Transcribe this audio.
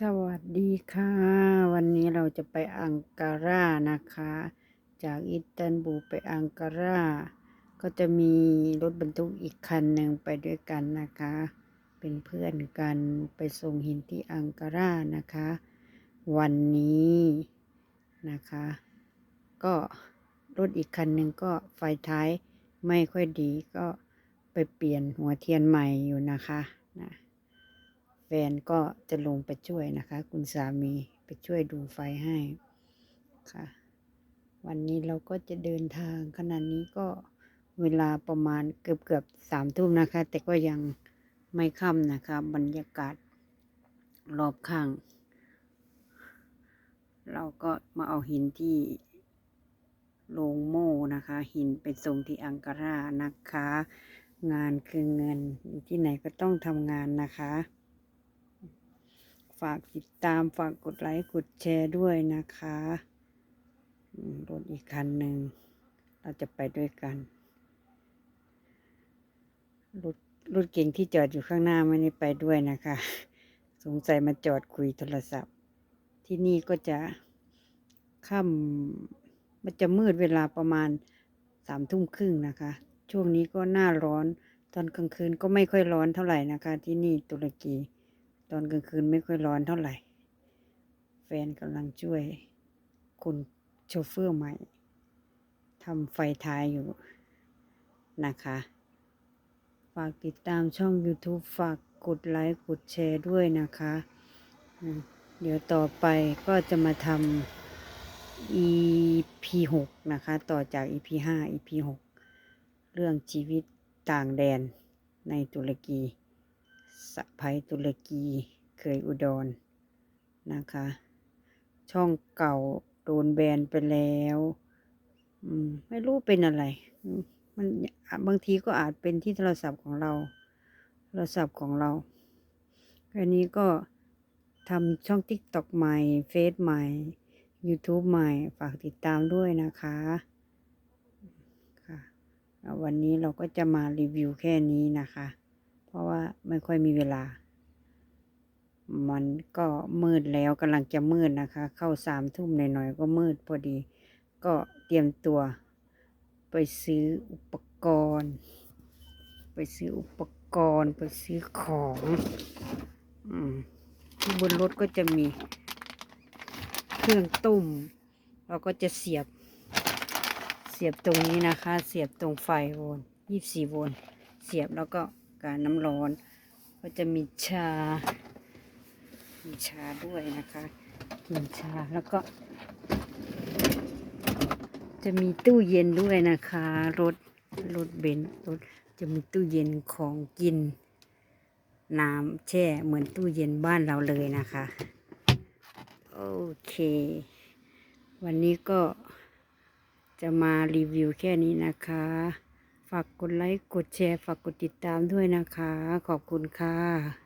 สวัสดีค่ะ วันนี้เราจะไปอังการานะคะ จากอิสตันบูลไปอังการาก็จะมีรถบรรทุกอีกคันหนึ่งไปด้วยกันนะคะ เป็นเพื่อนกันไปส่งหินที่อังการานะคะ วันนี้นะคะ ก็รถอีกคันหนึ่งก็ไฟท้ายไม่ค่อยดีก็ไปเปลี่ยนหัวเทียนใหม่อยู่นะคะนะ นก็จะลงไปช่วยนะคะ คุณสามีไปช่วยดูไฟให้ค่ะ วันนี้เราก็จะเดินทางขณะนี้ก็เวลาประมาณเกือบเกือบสามทุ่มนะคะ แต่ก็ยังไม่ค่ำนะคะ บรรยากาศรอบข้าง เราก็มาเอาหินที่โรงโม่นะคะ หินไปส่งที่อังการานะคะ งานคือเงินอยู่ที่ไหนก็ต้องทำงานนะคะ ฝากติดตามฝากกดไลค์กดแชร์ด้วยนะคะรถอีกคันหนึ่ง เราจะไปด้วยกันรถรถเก่งที่จอดอยู่ข้างหน้าไม่ได้ไปด้วยนะคะ สงสัยมาจอดคุยโทรศัพท์ ที่นี่ก็จะค่ำมันจะมืดเวลาประมาณสามทุ่มครึ่งนะคะ ช่วงนี้ก็หน้าร้อน ตอนกลางคืนก็ไม่ค่อยร้อนเท่าไหร่นะคะ ที่นี่ตุรกี ตอนกลางคืนไม่ค่อยร้อนเท่าไหร่ แฟนกำลังช่วยคุณโชเฟอร์ใหม่ทำไฟท้ายอยู่นะคะ ฝากติดตามช่อง YouTube ฝากกดไลค์กดแชร์ด้วยนะคะ เดี๋ยวต่อไปก็จะมาทำ EP 6นะคะ ต่อจาก EP 5 EP 6เรื่องชีวิตต่างแดนในตุรกี สะพายตุรกีเคยอุดรนะคะ ช่องเก่าโดนแบนไปแล้วมไม่รู้เป็นอะไร มันบางทีก็อาจเป็นที่โทรศัพท์ของเรา โทรศัพท์ของเราอันนี้ก็ทำช่อง TikTok ใหม่ เฟซใหม่ YouTube ใหม่ ฝากติดตามด้วยนะคะค่ะ วันนี้เราก็จะมารีวิวแค่นี้นะคะ เพราะว่าไม่ค่อยมีเวลา มันก็มืดแล้วกำลังจะมืดนะคะ เข้าสามทุ่มหน่อยๆก็มืดพอดี ก็เตรียมตัว ไปซื้ออุปกรณ์ ไปซื้ออุปกรณ์ไปซื้อของอมที่บนรถก็จะมีเครื่องต้มเราก็จะเสียบเสียบตรงนี้นะคะ เสียบตรงไฟโวลต์ยี่สิบสี่โวลต์ เสียบแล้วก็ การน้ำร้อน ก็จะมีชา มีชาด้วยนะคะกินชาแล้วก็ จะมีตู้เย็นด้วยนะคะรถรถเบนซ์รถจะมีตู้เย็นของกิน น้ำแช่เหมือนตู้เย็นบ้านเราเลยนะคะ โอเค วันนี้ก็จะมารีวิวแค่นี้นะคะ ฝากกดไลค์ กดแชร์ ฝากกดติดตามด้วยนะคะ ขอบคุณค่ะ